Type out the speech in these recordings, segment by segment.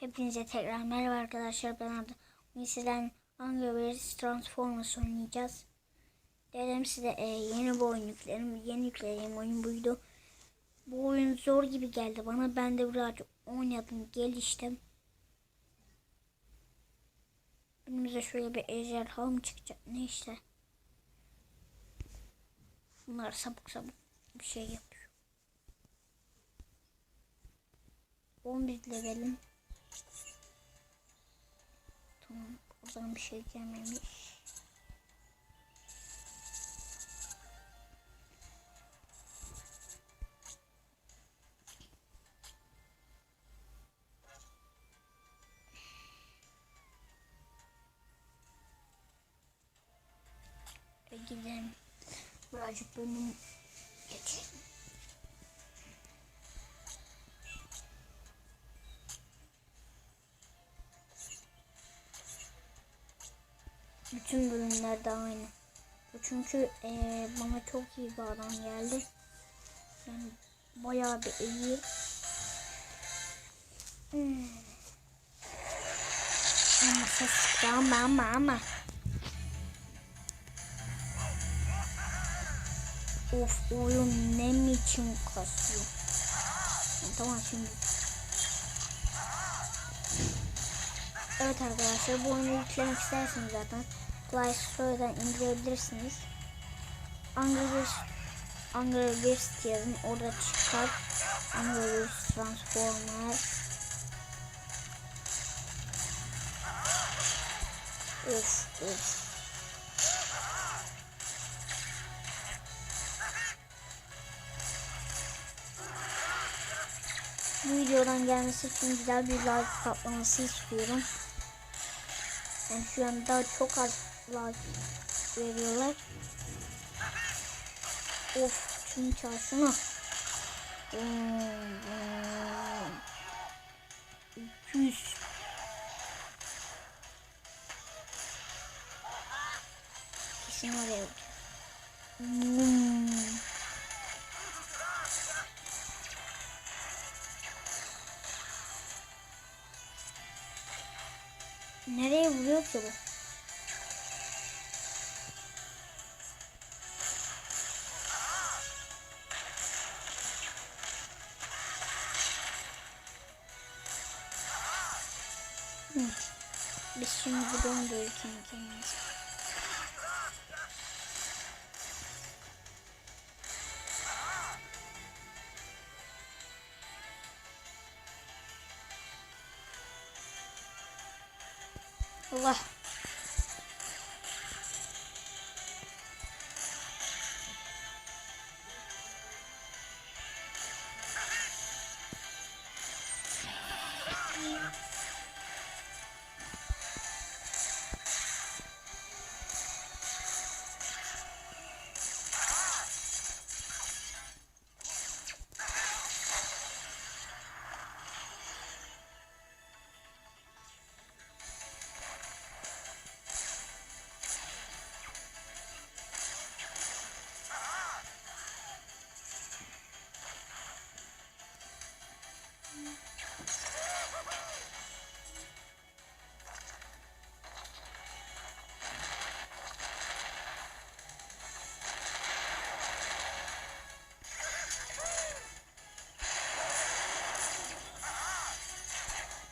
Hepinize tekrar merhaba arkadaşlar ben Arda. Bugün sizlerle Angry Birds Transformers oynayacağız. Dedim size e, yeni bir oyun yüklerim. Yeni yüklediğim oyun buydu. Bu oyun zor gibi geldi bana. Ben de birazcık oynadım, geliştim. Önümüze şöyle bir ejderha mı çıkacak? Ne işte. Bunlar sabık sabık bir şey yapıyor. 11 levelim. Tamam. Buradan bir şey gelmemiş. Gidelim. Birazcık bölüm geçelim. Bütün bölümlerde aynı. Çünkü eee, bana çok iyi bir adam geldi. Yani bayağı bir iyi. Hmm. Ama ses ama ama ama. Of oyun ne biçim kasıyor. Tamam şimdi. Evet arkadaşlar bu oyunu yüklemek isterseniz zaten Play Store'dan indirebilirsiniz. Angry Birds, Angry yazın orada çıkar. Angry Birds Transformers. Of of. Bu videodan gelmesi için güzel bir like patlaması istiyorum. Yani şu an daha çok az like veriyorlar. Of tüm çarşına. Hmm, 200 Kesin oraya Hmm. Nereye vuruyor ki bu? Hı. Biz şimdi döndürürken kendimizi. Allah.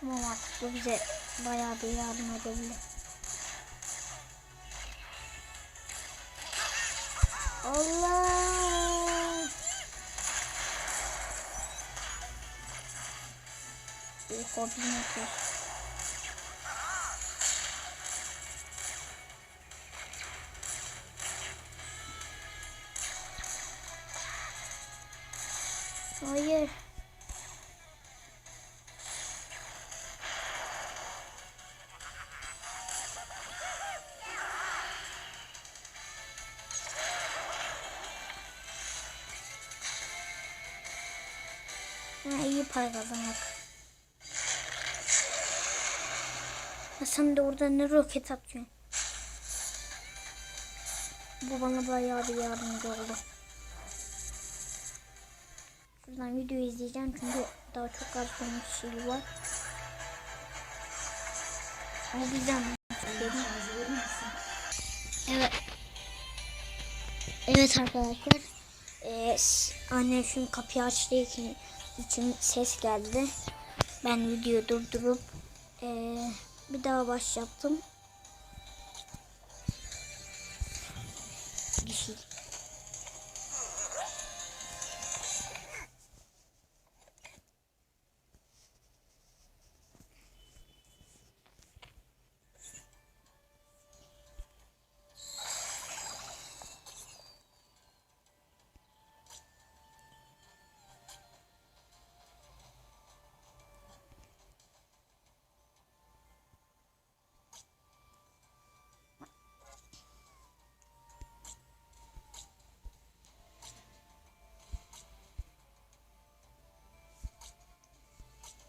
Tamam artık bu bize bayağı bir yardım edebilir. Allah! Bir metre. Hayır. Para kazanmak. Ha, sen de orada ne roket atıyorsun? Bu bana bayağı bir yardımcı oldu. Şuradan video izleyeceğim çünkü daha çok az şey var. O bizden. Evet. Evet arkadaşlar. Ee, annem şimdi kapıyı açtığı için, için ses geldi. Ben videoyu durdurup ee, bir daha başlattım. Bir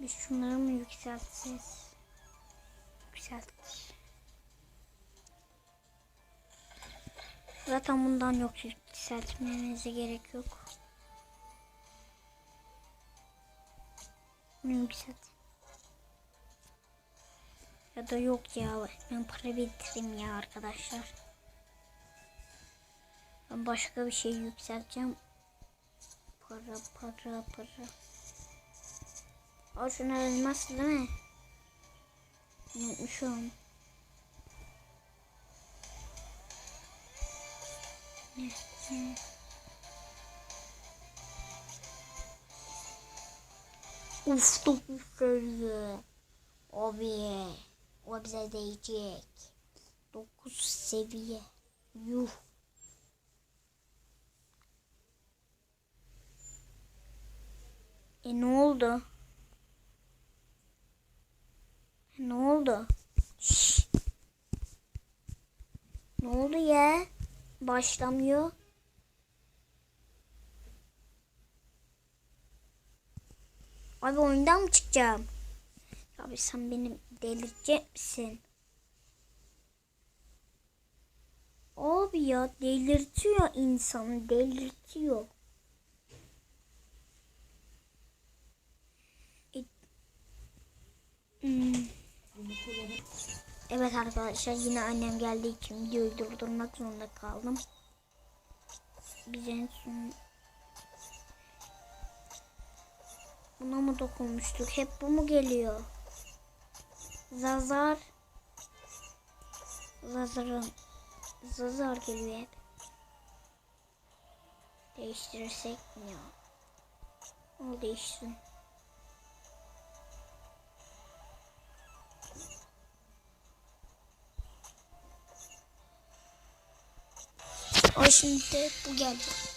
Biz şunları mı yükseltsek? Yükselt. Zaten bundan yok yükseltmemize gerek yok. Yükselt. Ya da yok ya ben para biriktireyim ya arkadaşlar. Ben başka bir şey yükselteceğim. Para para para. Aa şunlar elmas değil mi? Unutmuşum. Uf dokuz seviye. Abi. O bize değecek. Dokuz seviye. Yuh. E ne oldu? Ne oldu? Şşş. Ne oldu ya? Başlamıyor. Abi oyundan mı çıkacağım? Abi sen beni delirtecek misin? Abi ya delirtiyor insanı delirtiyor. E- Hmm. Evet arkadaşlar yine annem geldiği için videoyu durdurmak zorunda kaldım. Biz en son buna mı dokunmuştuk? Hep bu mu geliyor? Zazar Zazar'ın Zazar geliyor hep. Değiştirirsek mi? O değişsin. O şimdi bu geldi.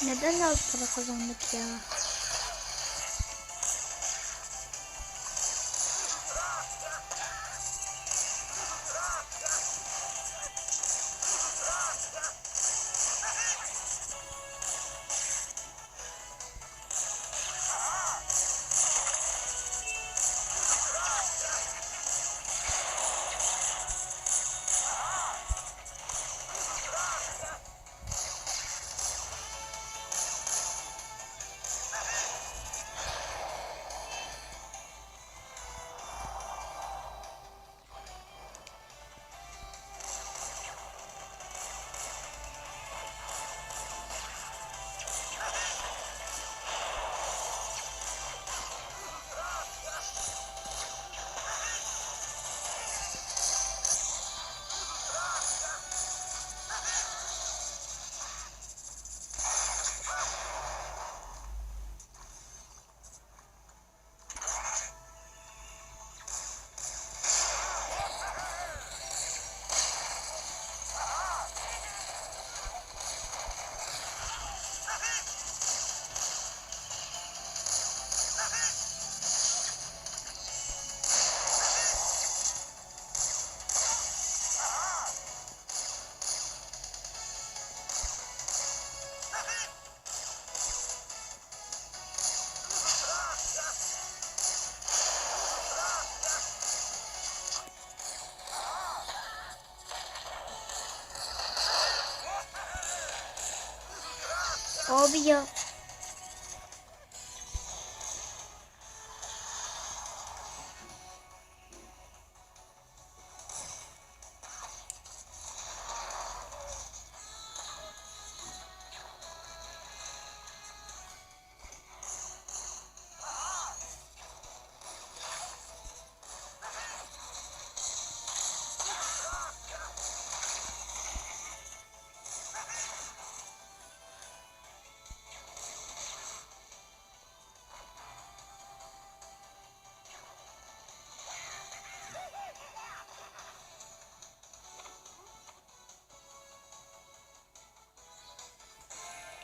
Neden az para kazandık ya? Abi ya.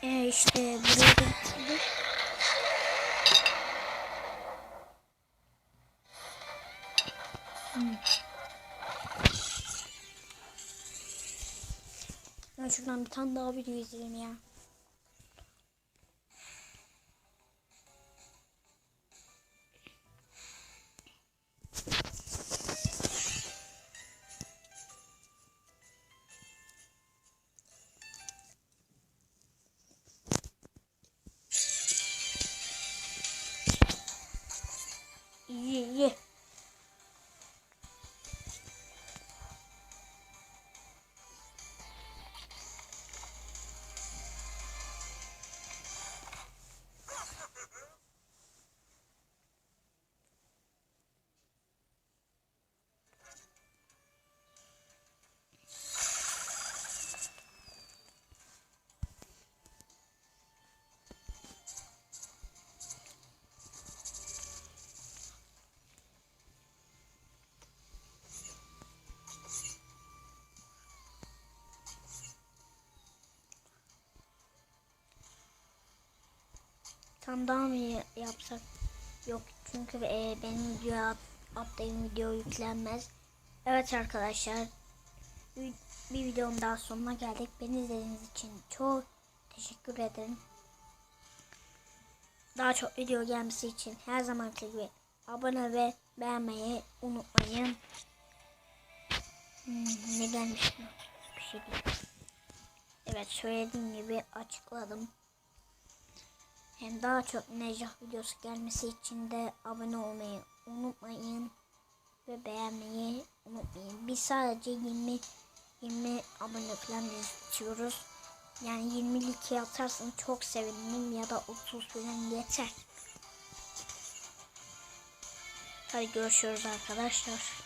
E işte buraya gittik. Hmm. Ben şuradan bir tane daha video izleyeyim ya. Tam daha mı ya- yapsak? Yok çünkü e, benim video at, attığım video yüklenmez. Evet arkadaşlar. Bir, videonun daha sonuna geldik. Beni izlediğiniz için çok teşekkür ederim. Daha çok video gelmesi için her zamanki gibi abone ve beğenmeyi unutmayın. Hmm, ne gelmiş mi? Bir şey değil. Evet söylediğim gibi açıkladım. Hem daha çok Necah videosu gelmesi için de abone olmayı unutmayın. Ve beğenmeyi unutmayın. Biz sadece 20 20 abone falan istiyoruz. Yani 22 atarsan çok sevinirim ya da 30 falan yeter. Hadi görüşürüz arkadaşlar.